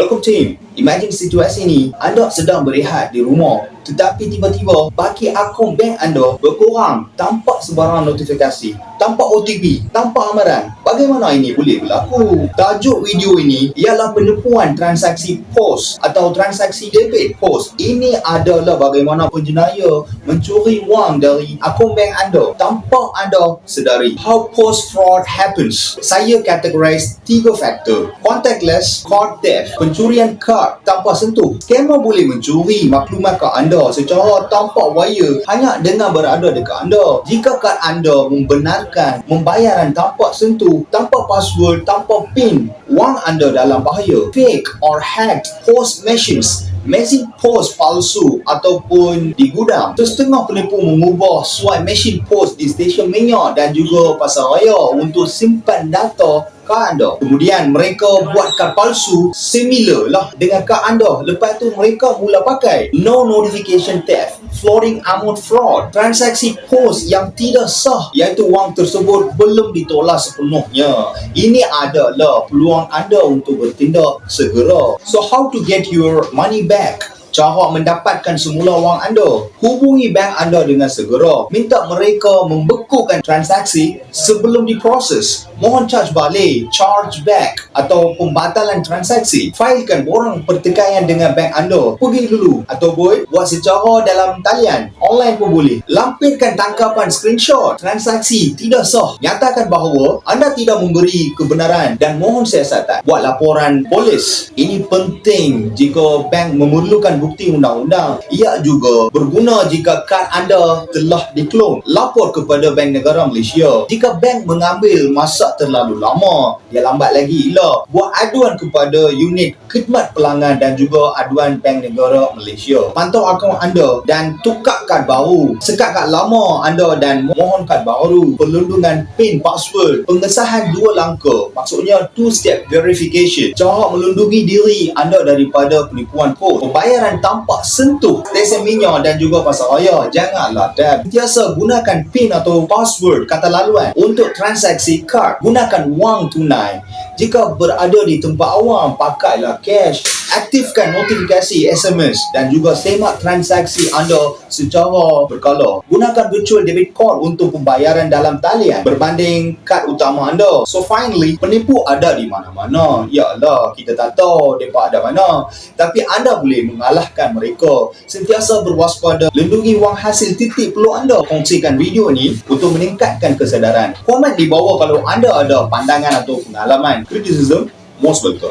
Welcome team. Imagine situasi ni, anda sedang berehat di rumah tetapi tiba-tiba baki akun bank anda berkurang tanpa sebarang notifikasi, tanpa OTP, tanpa amaran. Bagaimana ini boleh berlaku? Tajuk video ini ialah penipuan transaksi POS atau transaksi debit POS. Ini adalah bagaimana penjenaya mencuri wang dari akun bank anda tanpa anda sedari. How POS fraud happens? Saya categorize tiga faktor. Contactless, card theft, pencurian kad tanpa sentuh. Scammer boleh mencuri maklumat kad anda secara tanpa wire hanya dengan berada dekat anda. Jika kad anda membenarkan pembayaran tanpa sentuh, tanpa password, tanpa PIN, wang anda dalam bahaya. Fake or hacked POS machines mesin POS palsu ataupun di gudang. Setengah penipu mengubah swipe mesin POS di stesen minyak dan juga pasar raya untuk simpan data kad anda. Kemudian mereka buat kad palsu similar lah dengan kad anda. Lepas tu mereka mula pakai no notification theft, floating amount fraud, transaksi POS yang tidak sah iaitu wang tersebut belum ditolak sepenuhnya. Ini adalah peluang anda untuk bertindak segera. So how to get your money back? Cara mendapatkan semula wang anda. Hubungi bank anda dengan segera. Minta mereka membekukan transaksi sebelum diproses. Mohon charge balik, charge back Atau pembatalan transaksi. Failkan borang pertikaian dengan bank anda. Pergi dulu. Atau boy Buat secara dalam talian. Online pun boleh. Lampirkan tangkapan screenshot. Transaksi tidak sah. Nyatakan bahawa anda tidak memberi kebenaran Dan mohon siasatan. Buat laporan polis. Ini penting jika bank memerlukan bukti undang-undang. Ia juga berguna jika kad anda telah diklon. Lapor kepada Bank Negara Malaysia. Jika bank mengambil masa terlalu lama, dia lambat lagi lah. Buat aduan kepada unit khidmat pelanggan dan juga aduan Bank Negara Malaysia. Pantau akaun anda dan tukar kad baru. Sekat kad lama anda dan mohon kad baru. Perlindungan PIN password. Pengesahan dua langkah. Maksudnya two-step verification. Cara melindungi diri anda daripada penipuan kod. Pembayaran jangan tampak sentuh stesen minyak dan juga pasar raya. Janganlah dan biasa gunakan PIN atau password kata laluan untuk transaksi kad. Gunakan wang tunai. Jika berada di tempat awam, pakailah cash aktifkan notifikasi SMS dan juga semak transaksi anda secara berkala. Gunakan virtual debit card untuk pembayaran dalam talian berbanding kad utama anda. So finally, penipu ada di mana-mana. Yalah, kita tak tahu mereka ada mana. Tapi anda boleh mengalahkan mereka. Sentiasa berwaspada, lindungi wang hasil titik perlu anda kongsikan video ini untuk meningkatkan kesedaran. Komen di bawah kalau anda ada pandangan atau pengalaman. Criticism, most welcome.